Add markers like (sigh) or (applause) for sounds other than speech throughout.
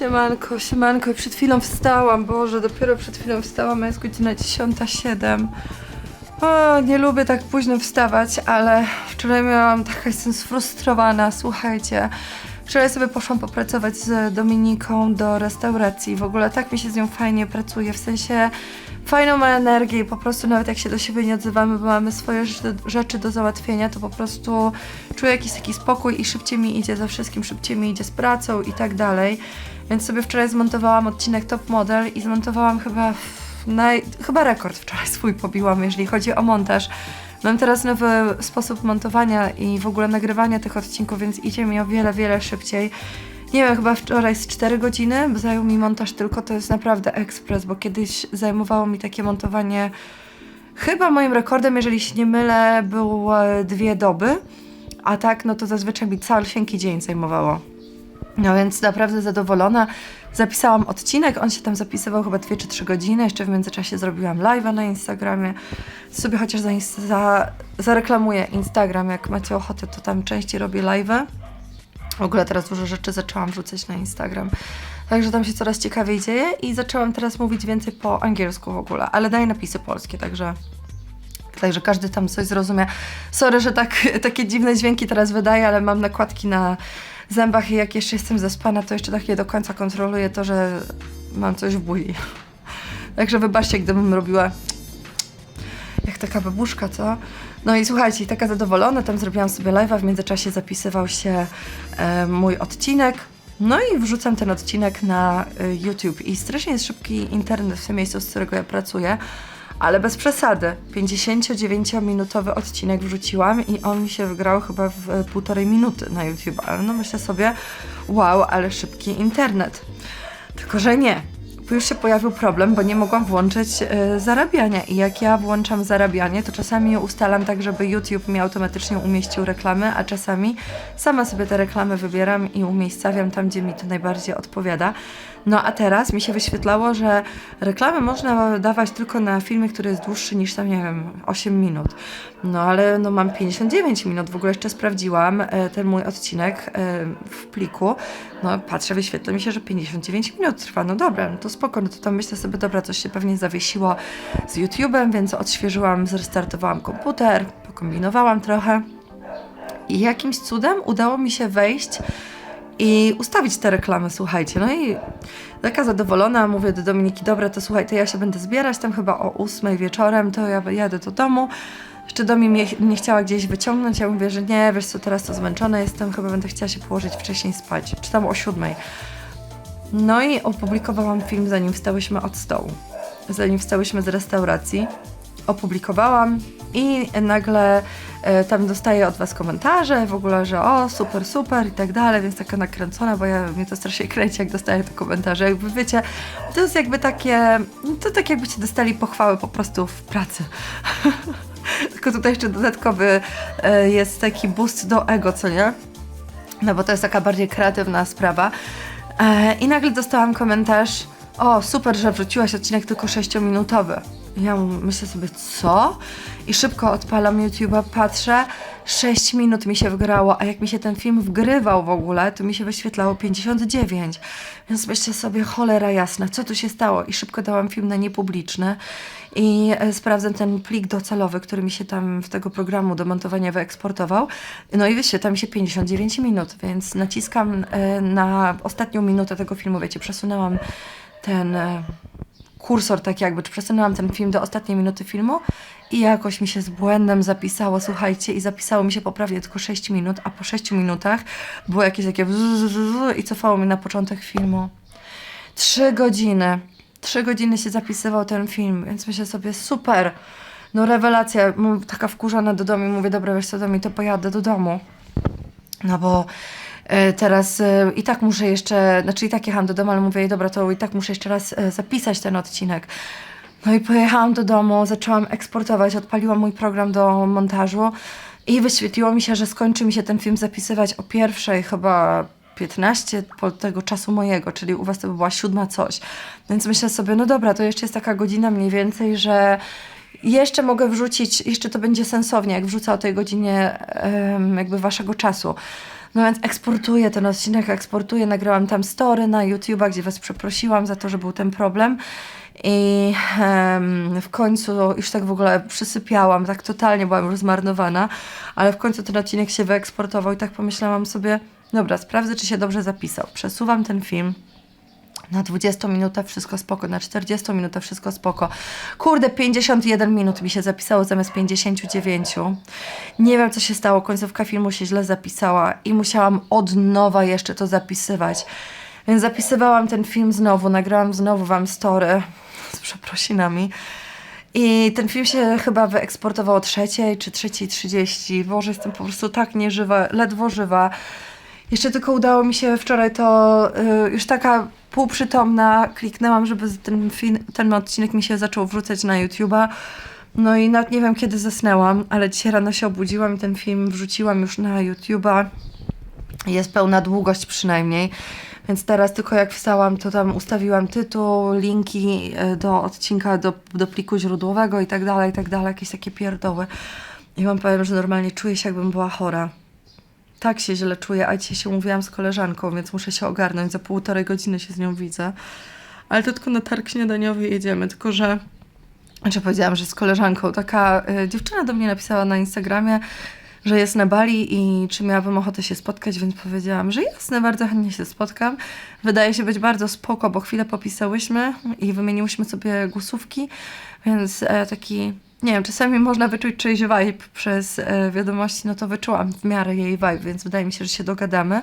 Siemanko, siemanko. Przed chwilą wstałam, Boże, dopiero przed chwilą wstałam, a jest godzina 10.07. O, nie lubię tak późno wstawać, ale wczoraj miałam, taka jestem sfrustrowana, słuchajcie. Wczoraj sobie poszłam popracować z Dominiką do restauracji. W ogóle tak mi się z nią fajnie pracuje, w sensie fajną ma energię i po prostu nawet jak się do siebie nie odzywamy, bo mamy swoje rzeczy do załatwienia, to po prostu czuję jakiś taki spokój i szybciej mi idzie ze wszystkim, szybciej mi idzie z pracą i tak dalej. Więc sobie wczoraj zmontowałam odcinek Top Model i zmontowałam chyba naj... chyba rekord wczoraj swój pobiłam, jeżeli chodzi o montaż. Mam teraz nowy sposób montowania i w ogóle nagrywania tych odcinków, więc idzie mi o wiele, wiele szybciej. Nie wiem, chyba wczoraj z 4 godziny, bo zajął mi montaż tylko, to jest naprawdę ekspres, bo kiedyś zajmowało mi takie montowanie, chyba moim rekordem, jeżeli się nie mylę, było dwie doby, a tak, no to zazwyczaj mi całusieńki dzień zajmowało. No więc naprawdę zadowolona. Zapisałam odcinek, on się tam zapisywał chyba 2 czy 3 godziny. Jeszcze w międzyczasie zrobiłam live'a na Instagramie. Sobie chociaż za, za, zareklamuję Instagram, jak macie ochotę, to tam częściej robię live'y. W ogóle teraz dużo rzeczy zaczęłam wrzucać na Instagram. Także tam się coraz ciekawiej dzieje i zaczęłam teraz mówić więcej po angielsku w ogóle, ale daję napisy polskie, także Także każdy tam coś zrozumie. Sorry, że tak, (laughs) takie dziwne dźwięki teraz wydaję, ale mam nakładki na zębach i jak jeszcze jestem zaspana, to jeszcze tak nie do końca kontroluję to, że mam coś w buli. (laughs) Także wybaczcie, gdybym robiła jak taka babuszka, co? No i słuchajcie, taka zadowolona, tam zrobiłam sobie live'a, w międzyczasie zapisywał się e, mój odcinek. No i wrzucam ten odcinek na e, YouTube i strasznie jest szybki internet w tym miejscu, z którego ja pracuję, ale bez przesady. 59-minutowy odcinek wrzuciłam i on mi się wygrał chyba w e, półtorej minuty na YouTube, ale no myślę sobie, wow, ale szybki internet. Tylko, że nie. Już się pojawił problem, bo nie mogłam włączyć e, zarabiania. I jak ja włączam zarabianie, to czasami ustalam tak, żeby YouTube mi automatycznie umieścił reklamy, a czasami sama sobie te reklamy wybieram i umiejscawiam tam, gdzie mi to najbardziej odpowiada. No a teraz mi się wyświetlało, że reklamy można dawać tylko na filmie, który jest dłuższy niż tam, nie wiem, 8 minut. No ale no mam 59 minut, w ogóle jeszcze sprawdziłam e, ten mój odcinek e, w pliku. No patrzę, wyświetla mi się, że 59 minut trwa. No dobra, no to spoko, no to tam myślę sobie, dobra, coś się pewnie zawiesiło z YouTube'em, więc odświeżyłam, zrestartowałam komputer, pokombinowałam trochę. I jakimś cudem udało mi się wejść i ustawić te reklamy, słuchajcie. No i taka zadowolona, mówię do Dominiki, dobra, to słuchaj, to ja się będę zbierać tam chyba o 8 wieczorem, to ja jadę do domu. Jeszcze Domi mnie, mnie chciała gdzieś wyciągnąć, ja mówię, że nie, wiesz co, teraz to zmęczona jestem, chyba będę chciała się położyć wcześniej spać, czy tam o 7. No i opublikowałam film, zanim wstałyśmy od stołu, zanim wstałyśmy z restauracji. Opublikowałam i nagle e, tam dostaję od Was komentarze, w ogóle, że o, super, super i tak dalej, więc taka nakręcona, bo ja, mnie to strasznie kręci, jak dostaję te komentarze. Jakby wiecie, to jest jakby takie, to tak jakbyście dostali pochwały po prostu w pracy. (laughs) Tylko tutaj jeszcze dodatkowy e, jest taki boost do ego, co nie? No bo to jest taka bardziej kreatywna sprawa. E, I nagle dostałam komentarz, o super, że wrzuciłaś odcinek tylko 6-minutowy. Ja myślę sobie, co? I szybko odpalam YouTube'a, patrzę, 6 minut mi się wgrało, a jak mi się ten film wgrywał w ogóle, to mi się wyświetlało 59. Więc myślę sobie, cholera jasna, co tu się stało? I szybko dałam film na niepubliczny i e, sprawdzam ten plik docelowy, który mi się tam w tego programu do montowania wyeksportował. No i wyświetla mi się 59 minut, więc naciskam e, na ostatnią minutę tego filmu, wiecie, przesunęłam ten e, kursor tak jakby, czy przesunęłam ten film do ostatniej minuty filmu i jakoś mi się z błędem zapisało, słuchajcie, i zapisało mi się poprawnie tylko 6 minut, a po 6 minutach było jakieś takie i cofało mi na początek filmu. Trzy godziny. Trzy godziny się zapisywał ten film, więc myślę sobie, super. No rewelacja, taka wkurzona do domu, mówię, dobra, wiesz co, do mnie to pojadę do domu. No bo teraz e, i tak muszę jeszcze, znaczy i tak jechałam do domu, ale mówię, dobra, to i tak muszę jeszcze raz e, zapisać ten odcinek. No i pojechałam do domu, zaczęłam eksportować, odpaliłam mój program do montażu i wyświetliło mi się, że skończy mi się ten film zapisywać o pierwszej chyba 15 po tego czasu mojego, czyli u was to by była siódma coś. Więc myślę sobie, no dobra, to jeszcze jest taka godzina mniej więcej, że jeszcze mogę wrzucić, jeszcze to będzie sensownie, jak wrzucę o tej godzinie jakby waszego czasu. No więc eksportuję ten odcinek, eksportuję, nagrałam tam story na YouTube'a, gdzie was przeprosiłam za to, że był ten problem. I w końcu już tak w ogóle przysypiałam, tak totalnie byłam już zmarnowana, ale w końcu ten odcinek się wyeksportował i tak pomyślałam sobie, dobra, sprawdzę, czy się dobrze zapisał. Przesuwam ten film. Na 20 minutach wszystko spoko, na 40 minutach wszystko spoko. Kurde, 51 minut mi się zapisało zamiast 59. Nie wiem, co się stało, końcówka filmu się źle zapisała i musiałam od nowa jeszcze to zapisywać. Więc zapisywałam ten film znowu, nagrałam znowu wam story z przeprosinami. I ten film się chyba wyeksportował o trzeciej czy trzeciej trzydzieści. Boże, jestem po prostu tak nieżywa, ledwo żywa. Jeszcze tylko udało mi się wczoraj to y, już taka półprzytomna, kliknęłam, żeby ten, film, ten odcinek mi się zaczął wrzucać na YouTube'a. No i nawet nie wiem kiedy zasnęłam, ale dzisiaj rano się obudziłam i ten film wrzuciłam już na YouTube'a. Jest pełna długość przynajmniej. Więc teraz tylko jak wstałam, to tam ustawiłam tytuł, linki e, do odcinka, do, do pliku źródłowego i tak dalej, i tak dalej, jakieś takie pierdoły. I wam powiem, że normalnie czuję się jakbym była chora. Tak się źle czuję, a dzisiaj się umówiłam z koleżanką, więc muszę się ogarnąć. Za półtorej godziny się z nią widzę. Ale to tylko na targ śniadaniowy jedziemy, tylko że... Znaczy powiedziałam, że z koleżanką. Taka y, dziewczyna do mnie napisała na Instagramie, że jest na Bali i czy miałabym ochotę się spotkać, więc powiedziałam, że jasne, bardzo chętnie się spotkam. Wydaje się być bardzo spoko, bo chwilę popisałyśmy i wymieniłyśmy sobie głosówki, więc e, taki, nie wiem, czasami można wyczuć czyjś vibe przez e, wiadomości, no to wyczułam w miarę jej vibe, więc wydaje mi się, że się dogadamy.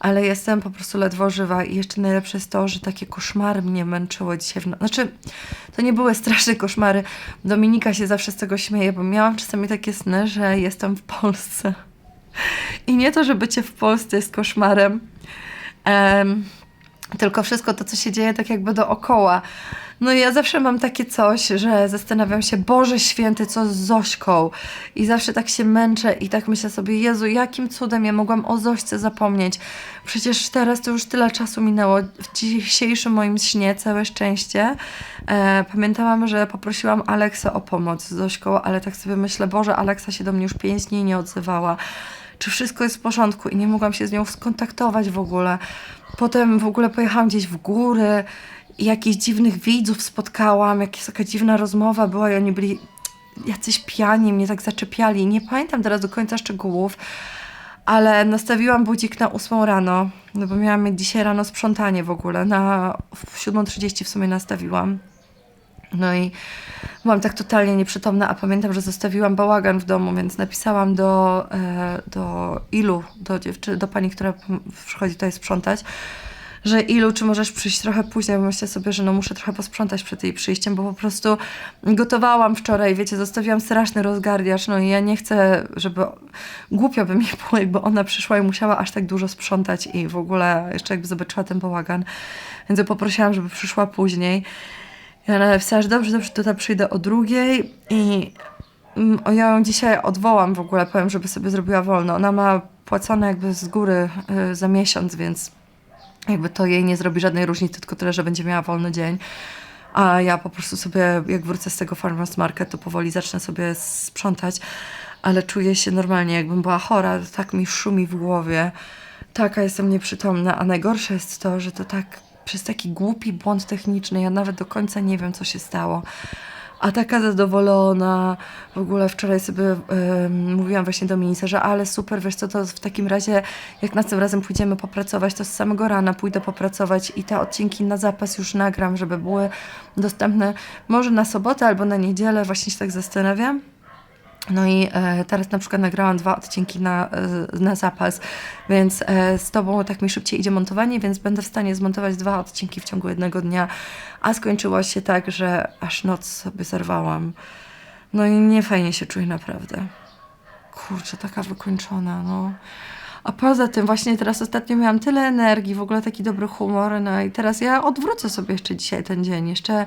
Ale jestem po prostu ledwo żywa i jeszcze najlepsze jest to, że takie koszmary mnie męczyły dzisiaj. W no... Znaczy, to nie były straszne koszmary. Dominika się zawsze z tego śmieje, bo miałam czasami takie sny, że jestem w Polsce. I nie to, że bycie w Polsce jest koszmarem, em, tylko wszystko to, co się dzieje tak jakby dookoła. No i ja zawsze mam takie coś, że zastanawiam się, Boże Święty, co z Zośką? I zawsze tak się męczę i tak myślę sobie, Jezu, jakim cudem ja mogłam o Zośce zapomnieć? Przecież teraz to już tyle czasu minęło. W dzisiejszym moim śnie całe szczęście. E, pamiętałam, że poprosiłam Aleksę o pomoc z Zośką, ale tak sobie myślę, Boże, Aleksa się do mnie już pięć dni nie odzywała. Czy wszystko jest w porządku? I nie mogłam się z nią skontaktować w ogóle. Potem w ogóle pojechałam gdzieś w góry i jakichś dziwnych widzów spotkałam, jakaś taka dziwna rozmowa była i oni byli jacyś pijani, mnie tak zaczepiali. Nie pamiętam teraz do końca szczegółów, ale nastawiłam budzik na 8 rano, no bo miałam dzisiaj rano sprzątanie w ogóle. Na w 7.30 w sumie nastawiłam. No i byłam tak totalnie nieprzytomna, a pamiętam, że zostawiłam bałagan w domu, więc napisałam do, e, do Ilu, do dziewczyny, do pani, która przychodzi tutaj sprzątać, że Ilu, czy możesz przyjść trochę później, bo myślę sobie, że no muszę trochę posprzątać przed jej przyjściem, bo po prostu gotowałam wczoraj, wiecie, zostawiłam straszny rozgardiasz, no i ja nie chcę, żeby głupio by mi było, jakby ona przyszła i musiała aż tak dużo sprzątać i w ogóle jeszcze jakby zobaczyła ten bałagan, więc poprosiłam, żeby przyszła później. Ja napisałam, że dobrze, dobrze, tutaj przyjdę o drugiej i mm, ja ją dzisiaj odwołam w ogóle, powiem, żeby sobie zrobiła wolno. Ona ma płacone jakby z góry y, za miesiąc, więc jakby to jej nie zrobi żadnej różnicy, tylko tyle, że będzie miała wolny dzień. A ja po prostu sobie, jak wrócę z tego farmers market, to powoli zacznę sobie sprzątać, ale czuję się normalnie, jakbym była chora, tak mi szumi w głowie, taka jestem nieprzytomna, a najgorsze jest to, że to tak przez taki głupi błąd techniczny, ja nawet do końca nie wiem, co się stało. A taka zadowolona, w ogóle wczoraj sobie em, mówiłam właśnie do ministra, że ale super, wiesz co, to w takim razie jak następnym razem pójdziemy popracować, to z samego rana pójdę popracować i te odcinki na zapas już nagram, żeby były dostępne może na sobotę albo na niedzielę, właśnie się tak zastanawiam. No i e, teraz na przykład nagrałam dwa odcinki na, e, na zapas, więc e, z Tobą tak mi szybciej idzie montowanie, więc będę w stanie zmontować dwa odcinki w ciągu jednego dnia, a skończyło się tak, że aż noc sobie zerwałam. No i nie fajnie się czuję naprawdę. Kurczę, taka wykończona, no. A poza tym właśnie teraz ostatnio miałam tyle energii, w ogóle taki dobry humor, no i teraz ja odwrócę sobie jeszcze dzisiaj ten dzień, jeszcze,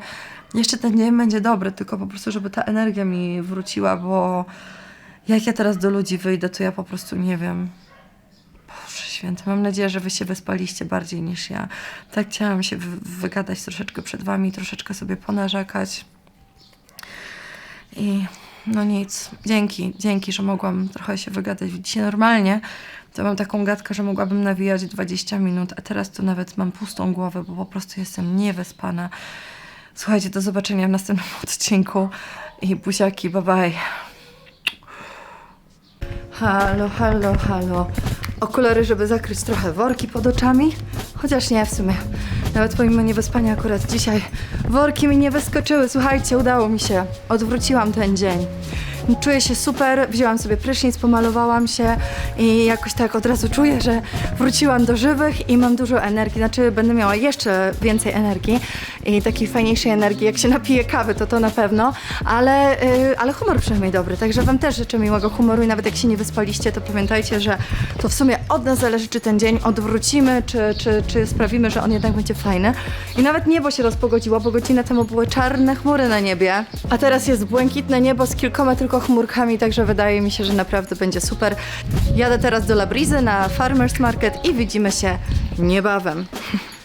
jeszcze ten dzień będzie dobry, tylko po prostu, żeby ta energia mi wróciła, bo jak ja teraz do ludzi wyjdę, to ja po prostu nie wiem. Boże święty, mam nadzieję, że wy się wyspaliście bardziej niż ja. Tak chciałam się wy- wygadać troszeczkę przed wami, troszeczkę sobie ponarzekać. I no nic, dzięki, dzięki, że mogłam trochę się wygadać. Dzisiaj normalnie to mam taką gadkę, że mogłabym nawijać 20 minut, a teraz to nawet mam pustą głowę, bo po prostu jestem niewyspana. Słuchajcie, do zobaczenia w następnym (laughs) odcinku i buziaki, bye bye. Halo, halo, halo. Okulary, żeby zakryć trochę worki pod oczami. Chociaż nie, w sumie. Nawet pomimo niewyspania akurat dzisiaj worki mi nie wyskoczyły. Słuchajcie, udało mi się. Odwróciłam ten dzień. Czuję się super, wzięłam sobie prysznic, pomalowałam się i jakoś tak od razu czuję, że wróciłam do żywych i mam dużo energii. Znaczy będę miała jeszcze więcej energii i takiej fajniejszej energii. Jak się napiję kawy, to to na pewno, ale, yy, ale humor przynajmniej dobry. Także wam też życzę miłego humoru i nawet jak się nie wyspaliście, to pamiętajcie, że to w sumie od nas zależy, czy ten dzień odwrócimy, czy, czy, czy sprawimy, że on jednak będzie fajny. I nawet niebo się rozpogodziło, bo godzinę temu były czarne chmury na niebie, a teraz jest błękitne niebo z kilkoma tylko chmurkami, także wydaje mi się, że naprawdę będzie super. Jadę teraz do Labrizy na Farmers Market i widzimy się niebawem. (laughs)